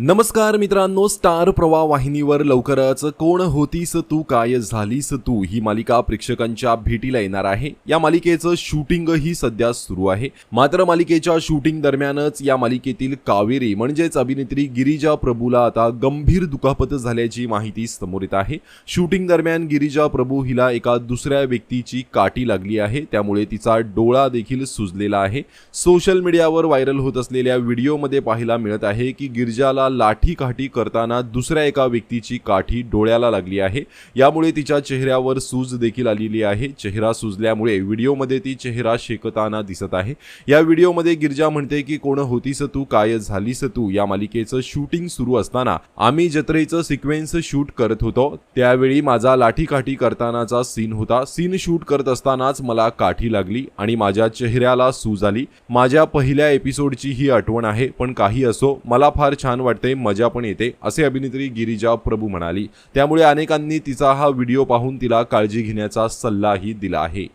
नमस्कार मित्रांनो स्टार प्रवाह वाहिनीवर लवकरच कोण होतीस तू काय झालीस तू ही मालिका प्रेक्षकांच्या भेटीला येणार आहे. या मालिकेचं शूटिंगही सध्या सुरू आहे. मात्र मालिकेच्या शूटिंग दरम्यानच या मालिकेतील कावेरी म्हणजेच अभिनेत्री गिरिजा प्रभूला आता गंभीर दुखापत झाल्याची माहिती समोर येत आहे. शूटिंग दरम्यान गिरिजा प्रभू हिला एका दुसऱ्या व्यक्तीची काठी लागली आहे. त्यामुळे तिचा डोळा देखील सुजलेला आहे. सोशल मीडियावर व्हायरल होत असलेल्या व्हिडिओमध्ये पाहायला मिळत आहे की गिरिजाला लाठी काठी करताना दुसऱ्या एका व्यक्तीची काठी डोळ्याला लागली आहे. यामुळे तिच्या चेहऱ्यावर सूज देखील आलेली आहे. चेहरा सुजल्यामुळे व्हिडिओमध्ये ती चेहरा शेकताना दिसत आहे. या व्हिडिओमध्ये गिरजा म्हणते की कोण होतीस तू? काय झालीस तू? या मालिकेचं शूटिंग सुरू असताना आम्ही जत्रेचं सिक्वेन्स शूट करत होतो. त्यावेळी माझा लाठीकाठी करतानाचा सीन होता. सीन शूट करत असतानाच मला काठी लागली आणि माझ्या चेहऱ्याला सूज आली. माझ्या पहिल्या एपिसोडची ही आठवण आहे पण काही असो मला फार छान वाटते मजा पण येते असे अभिनेत्री गिरिजा प्रभू म्हणाली. त्यामुळे अनेकांनी तिचा हा व्हिडिओ पाहून तिला काळजी घेण्याचा सल्लाही दिला आहे.